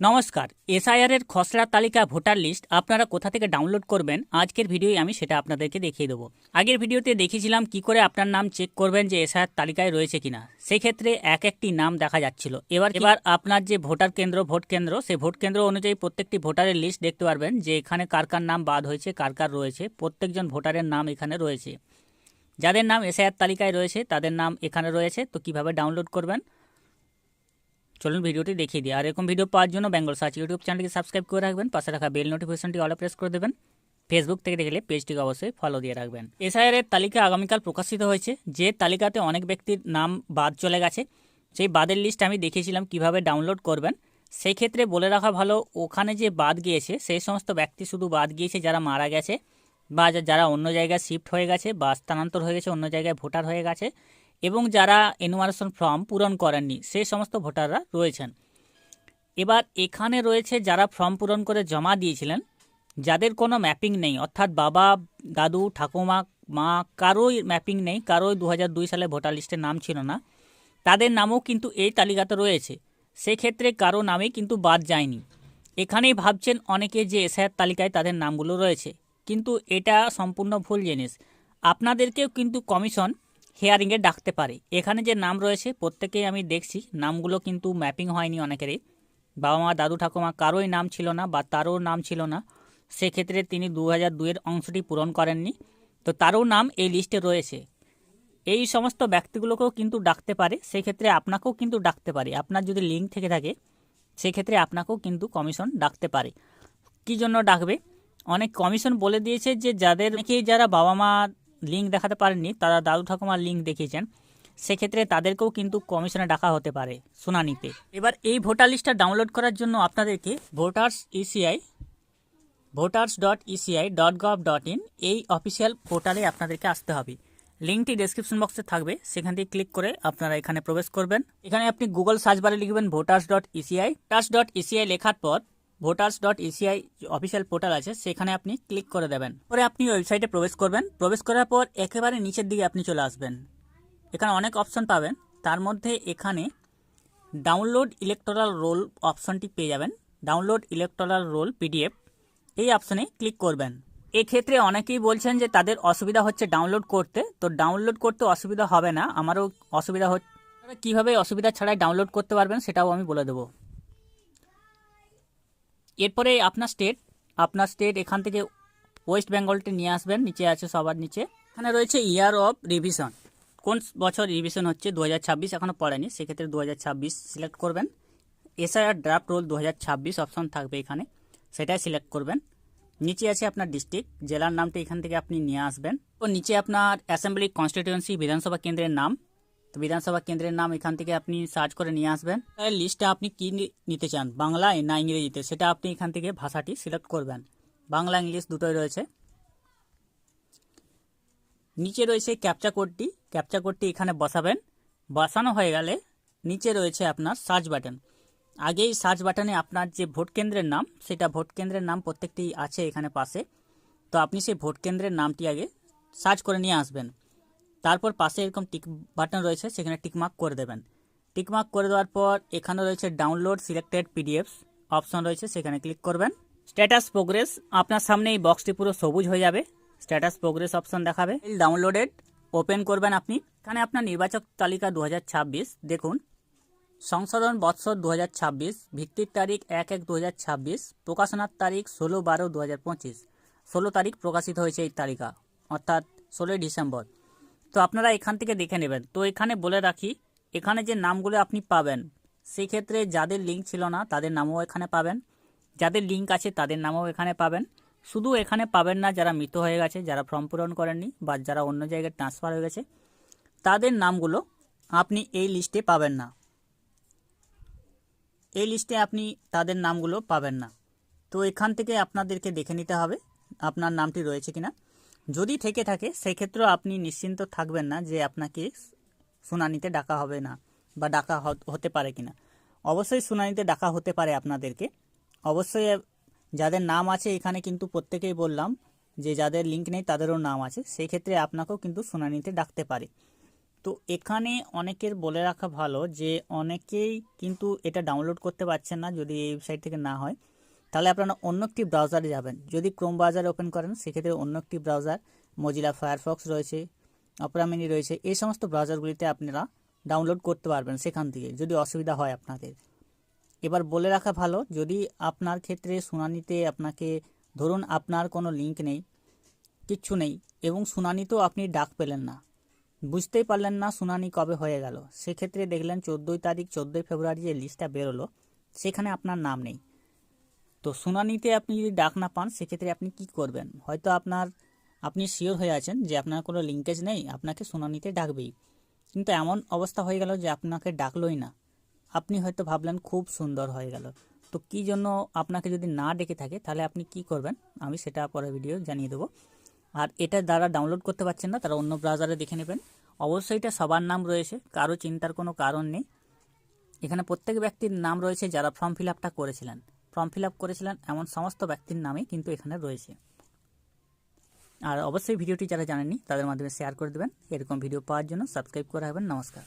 নমস্কার। এসআইআর এর খসড়া তালিকা ভোটার লিস্ট আপনারা কোথা থেকে ডাউনলোড করবেন? আজকের ভিডিওয় আমি সেটা আপনাদেরকে দেখিয়ে দেবো। আগের ভিডিওতে দেখিয়েছিলাম কি করে আপনার নাম চেক করবেন যে এসআইআর তালিকায় রয়েছে কিনা। সেই ক্ষেত্রে এক একটি নাম দেখা যাচ্ছিল। এবার এবার আপনার যে ভোটার কেন্দ্র, ভোট কেন্দ্র, সেই ভোট কেন্দ্র অনুযায়ী প্রত্যেকটি ভোটারের লিস্ট দেখতে পারবেন যে এখানে কার কার নাম বাদ হয়েছে, কার কার রয়েছে। প্রত্যেকজন ভোটারের নাম এখানে রয়েছে। যাদের নাম এসআইআর তালিকায় রয়েছে, তাদের নাম এখানে রয়েছে। তো কীভাবে ডাউনলোড করবেন? চলুন ভিডিওটি দেখিয়ে দিই। আর এরকম ভিডিও পাওয়ার জন্য বেঙ্গল সার্চ ইউটিউব চ্যানেলকে সাবস্ক্রাইব করে রাখবেন, পাশে রাখা বেল নোটিফিকেশনটি অল প্রেস করে দেবেন ফেসবুক থেকে দেখলে পেজটিকে অবশ্যই ফলো দিয়ে রাখবেন। এসআইআর এর তালিকা আগামীকাল প্রকাশিত হয়েছে, যে তালিকাতে অনেক ব্যক্তির নাম বাদ চলে গেছে। সেই বাদের লিস্ট আমি দেখিয়েছিলাম কীভাবে ডাউনলোড করবেন। সেই ক্ষেত্রে বলে রাখা ভালো, ওখানে যে বাদ গিয়েছে, সেই সমস্ত ব্যক্তি শুধু বাদ গিয়েছে যারা মারা গেছে, বা যারা অন্য জায়গায় শিফট হয়ে গেছে, বা স্থানান্তর হয়ে গেছে, অন্য জায়গায় ভোটার হয়ে গেছে। এবং যারা এনুমারেশন ফর্ম পূরণ করেননি, সেই সমস্ত ভোটাররা রয়েছেন। এবার এখানে রয়েছে যারা ফর্ম পূরণ করে জমা দিয়েছিলেন, যাদের কোনো ম্যাপিং নেই, অর্থাৎ বাবা, দাদু, ঠাকুমা, মা, কারোই ম্যাপিং নেই, কারোই দু সালে ভোটার লিস্টে নাম ছিল না, তাদের নামও কিন্তু এই তালিকাতে রয়েছে। সেক্ষেত্রে কারও নামেই কিন্তু বাদ যায়নি। এখানেই ভাবছেন অনেকে যে এসআইআর তালিকায় তাদের নামগুলো রয়েছে। কিন্তু এটা সম্পূর্ণ ভুল জিনিস। আপনাদেরকেও কিন্তু কমিশন হেয়ারিংয়ে ডাকতে পারে। এখানে যে নাম রয়েছে, প্রত্যেকেই আমি দেখছি, নামগুলো কিন্তু ম্যাপিং হয়নি অনেকেরই। বাবা মা দাদু, ঠাকুমা, কারোই নাম ছিল না বা তারও নাম ছিল না। সেক্ষেত্রে তিনি দু হাজার দুইয়ের অংশটি পূরণ করেননি। তো তারও নাম এই লিস্টে রয়েছে। এই সমস্ত ব্যক্তিগুলোকেও কিন্তু ডাকতে পারে। সেক্ষেত্রে আপনাকেও কিন্তু ডাকতে পারে। আপনার যদি লিঙ্ক থেকে থাকে, সেক্ষেত্রে আপনাকেও কিন্তু কমিশন ডাকতে পারে। কী জন্য ডাকবে? অনেক কমিশন বলে দিয়েছে যে, যাদের অনেকেই যারা বাবা মা লিঙ্ক দেখাতে পারেননি, তারা দাদু ঠাকুমার লিঙ্ক দেখিয়েছেন। সেক্ষেত্রে তাদেরকেও কিন্তু কমিশনে ডাকা হতে পারে শুনানিতে। এবার এই ভোটার লিস্টটা ডাউনলোড করার জন্য আপনাদেরকে voters ECI voters dot ECI dot gov dot in এই অফিসিয়াল পোর্টালে আপনাদেরকে আসতে হবে। লিঙ্কটি ডেসক্রিপশন বক্সে থাকবে, সেখান থেকে ক্লিক করে আপনারা এখানে প্রবেশ করবেন। এখানে আপনি গুগল সার্চ বারে লিখবেন voters dot ECI voters dot ECI লেখার পর voters dot ECI official portal আছে, সেখানে আপনি ক্লিক করে দেবেন। পরে আপনি ওয়েবসাইটে প্রবেশ করবেন। প্রবেশ করার পর একেবারে নিচের দিকে আপনি চলে আসবেন। এখানে অনেক অপশন পাবেন। তার মধ্যে এখানে ডাউনলোড ইলেকটোরাল রোল অপশনটি পেয়ে যাবেন। ডাউনলোড ইলেকটোরাল রোল পিডিএফ এই অপশনে ক্লিক করবেন। এক্ষেত্রে অনেকেই বলছেন যে তাদের অসুবিধা হচ্ছে ডাউনলোড করতে। তো ডাউনলোড করতে অসুবিধা হবে না। আমারও অসুবিধা হচ্ছে। কীভাবে অসুবিধা ছাড়াই ডাউনলোড করতে পারবেন সেটাও আমি বলে দেবো। এরপরে আপনার স্টেট আপনার স্টেট এখান থেকে ওয়েস্ট বেঙ্গলটি নিয়ে আসবেন, নিচে আছে সবার নিচে। এখানে রয়েছে ইয়ার অফ রিভিশন কোন বছর রিভিশন হচ্ছে? দু হাজার ছাব্বিশ এখনও পড়েনি, সেক্ষেত্রে দু হাজার ছাব্বিশ সিলেক্ট করবেন। এসআইআর ড্রাফট রোল দু হাজার ছাব্বিশ অপশন থাকবে এখানে, সেটাই সিলেক্ট করবেন। নিচে আছে আপনার ডিস্ট্রিক্ট জেলার নামটা এখান থেকে আপনি নিয়ে আসবেন। ও নিচে আপনার অ্যাসেম্বলি কনস্টিটিউয়েন্সি বিধানসভা কেন্দ্রের নাম। তো বিধানসভা কেন্দ্রের নাম এখান থেকে আপনি সার্চ করে নিয়ে আসবেন। তার লিস্টটা আপনি কি নিতে চান? বাংলায় না ইংরেজিতে? সেটা আপনি এখান থেকে ভাষাটি সিলেক্ট করবেন। বাংলা, ইংলিশ দুটোই রয়েছে। নিচে রয়েছে ক্যাপচা কোডটি ক্যাপচা কোডটি এখানে বসাবেন। বসানো হয়ে গেলে নিচে রয়েছে আপনার সার্চ বাটন আগেই সার্চ বাটনে আপনার যে ভোট কেন্দ্রের নাম, সেটা ভোট কেন্দ্রের নাম প্রত্যেকটি আছে এখানে পাশে। তো আপনি সেই ভোট কেন্দ্রের নামটি আগে সার্চ করে নিয়ে আসবেন। তারপর পাশে এরকম টিক বাটন রয়েছে, সেখানে টিকমার্ক করে দেবেন। টিকমার্ক করে দেওয়ার পর এখানে রয়েছে ডাউনলোড সিলেক্টেড পিডিএফস অপশন রয়েছে, সেখানে ক্লিক করবেন। স্ট্যাটাস প্রোগ্রেস, আপনার সামনে এই বক্সটি পুরো সবুজ হয়ে যাবে, স্ট্যাটাস প্রোগ্রেস অপশন দেখাবে। ডাউনলোডেড ওপেন করবেন আপনি। এখানে আপনার নির্বাচক তালিকা দু হাজার ছাব্বিশ, দেখুন। সংশোধন বৎসর দু হাজার ছাব্বিশ, ভিত্তির তারিখ এক এক দু প্রকাশনার তারিখ ষোলো বারো দু ষোলো তারিখ প্রকাশিত হয়েছে এই তালিকা, অর্থাৎ ষোলোই ডিসেম্বর। তো আপনারা এখান থেকে দেখে নেবেন। তো এখানে বলে রাখি, এখানে যে নামগুলো আপনি পাবেন সেই ক্ষেত্রে যাদের লিঙ্ক ছিল না, তাদের নামও এখানে পাবেন। যাদের লিঙ্ক আছে, তাদের নামও এখানে পাবেন। শুধু এখানে পাবেন না যারা মৃত হয়ে গেছে, যারা ফর্ম পূরণ করেননি বা যারা অন্য জায়গায় ট্রান্সফার হয়ে গেছে, তাদের নামগুলো আপনি এই লিস্টে পাবেন না। এই লিস্টে আপনি তাদের নামগুলো পাবেন না। তো এখান থেকে আপনাদেরকে দেখে নিতে হবে, আপনার নামটি রয়েছে কিনা। যদি থেকে থাকে, সেক্ষেত্রেও আপনি নিশ্চিন্ত থাকবেন না যে আপনাকে শুনানিতে ডাকা হবে না বা ডাকা হতে পারে কিনা। অবশ্যই শুনানিতে ডাকা হতে পারে আপনাদেরকে। অবশ্যই যাদের নাম আছে, এখানে কিন্তু প্রত্যেকেই বললাম যে যাদের লিঙ্ক নেই, তাদেরও নাম আছে। সেই ক্ষেত্রে আপনাকেও কিন্তু শুনানিতে ডাকতে পারে। তো এখানে অনেকের বলে রাখা ভালো যে, অনেকেই কিন্তু এটা ডাউনলোড করতে পারছেন না যদি এই ওয়েবসাইট থেকে না হয়। তাহলে আপনারা অন্য একটি ব্রাউজারে যাবেন। যদি ক্রোম ব্রাউজার ওপেন করেন, সেক্ষেত্রে অন্য একটি ব্রাউজার মজিলা ফায়ারফক্স রয়েছে অপরামিনি রয়েছে, এই সমস্ত ব্রাউজারগুলিতে আপনারা ডাউনলোড করতে পারবেন সেখান থেকে, যদি অসুবিধা হয় আপনাদের। এবার বলে রাখা ভালো, যদি আপনার ক্ষেত্রে শুনানিতে আপনাকে, ধরুন আপনার কোনো লিঙ্ক নেই, কিচ্ছু নেই, এবং শুনানিতেও আপনি ডাক পেলেন না, বুঝতেই পারলেন না শুনানি কবে হয়ে গেল, সেক্ষেত্রে দেখলেন চোদ্দোই তারিখ, চোদ্দোই ফেব্রুয়ারি যে লিস্টটা বেরোলো, সেখানে আপনার নাম নেই। তো শুনানিতে আপনি যদি ডাক না পান, সেক্ষেত্রে আপনি কি করবেন? হয়তো আপনার, আপনি শিওর হয়ে আছেন যে আপনার কোনো লিঙ্কেজ নেই, আপনাকে শুনানিতে ডাকবেই। কিন্তু এমন অবস্থা হয়ে গেল যে আপনাকে ডাকলোই না। আপনি হয়তো ভাবলেন খুব সুন্দর হয়ে গেল। তো কী জন্য আপনাকে যদি না ডেকে থাকে, তাহলে আপনি কি করবেন? আমি সেটা পরের ভিডিও জানিয়ে দেবো। আর এটা যারা ডাউনলোড করতে পারছেন না, তারা অন্য ব্রাউজারে দেখে নেবেন। অবশ্যই এটা সবার নাম রয়েছে, কারও চিন্তার কোনো কারণ নেই। এখানে প্রত্যেক ব্যক্তির নাম রয়েছে যারা ফর্ম ফিল আপটা করেছিলেন। ফর্ম ফিল আপ করেছিলেন এমন সমস্ত ব্যক্তির নামে কিন্তু এখানে রয়েছে। আর অবশ্যই ভিডিওটি যারা জানেননি, তাদের মাধ্যমে শেয়ার করে দেবেন। এরকম ভিডিও পাওয়ার জন্য সাবস্ক্রাইব করে রাখবেন। নমস্কার।